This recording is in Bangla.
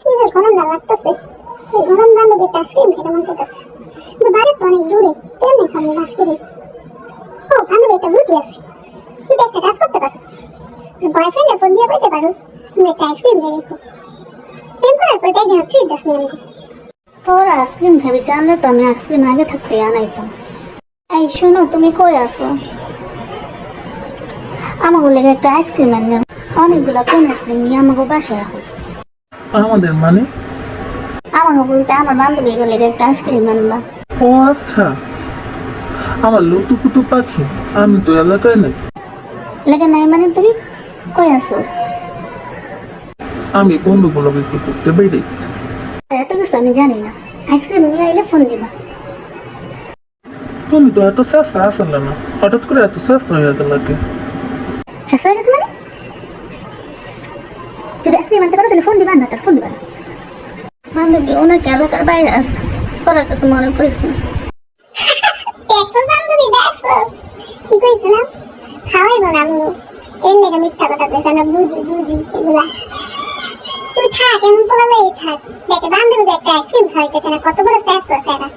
কি যে গরম না লাগতেছে? এই গরম বান্ধবী একটা আইসক্রিম খেতে মন চাইতেছে কিন্তু বাড়ি তো অনেক দূরে, কেমনে খাব আইসক্রিম ও বান্ধবী একটা বুদ্ধি আছে। তুই একটা কাজ করতে পারিস বয়ফ্রেন্ডের ফোন দিয়ে বলতে পারিস তুমি একটা আইসক্রিম দিয়ে রেখো প্রেম করার পর তাই যেন ট্রিট দাস নিয়ে তোর আইসক্রিম ভেবে জানলে তো আমি আইসক্রিম আগে থাকতে আনাইতাম। এই শোনো, তুমি কই আসো আমাকে লেগে একটা আইসক্রিম আনলে অনেকগুলো কোন আইসক্রিম নিয়ে আমাকে বাসায় রাখো। আমাদের মানে? আমাকে বলতে আমার বান্ধবী লেগে একটা আইসক্রিম আনবা। ও আচ্ছা। আমার লুতুপুতু পাখি আমি তো এলাকায় নেই। লেগে নাই মানে তুমি? কই আসো আমি বন্ধুগুলো বিক্রি করতে বেরিয়েছি। এত কিছু আমি জানি না। আইসক্রিম নিয়ে আইলে ফোন দিবা। তুমি তো এত চেষ্টা আসলে না হঠাৎ করে এত চেষ্টা হয়ে গেল শেষ হয়ে গেছে মানে? যদি আইসক্রিম আনতে পারো তাহলে ফোন দিবা না তার ফোন দিবা না। বান্ধবী ওনাকে এলাকার বাইরে আস করার কাছে মনে করিস না। দেখো বান্ধবী দেখো। কি কইছিলাম? খাওয়াইবো না আম্মু এর লেগে মিথ্যা কথা কইছে না বুঝি বুঝি এগুলা। তুই থাক এমন পোলালেই থাক। দেখে বান্ধবী একটা আইসক্রিম খাওয়াইতেছে না কত বড় শেষ সেরা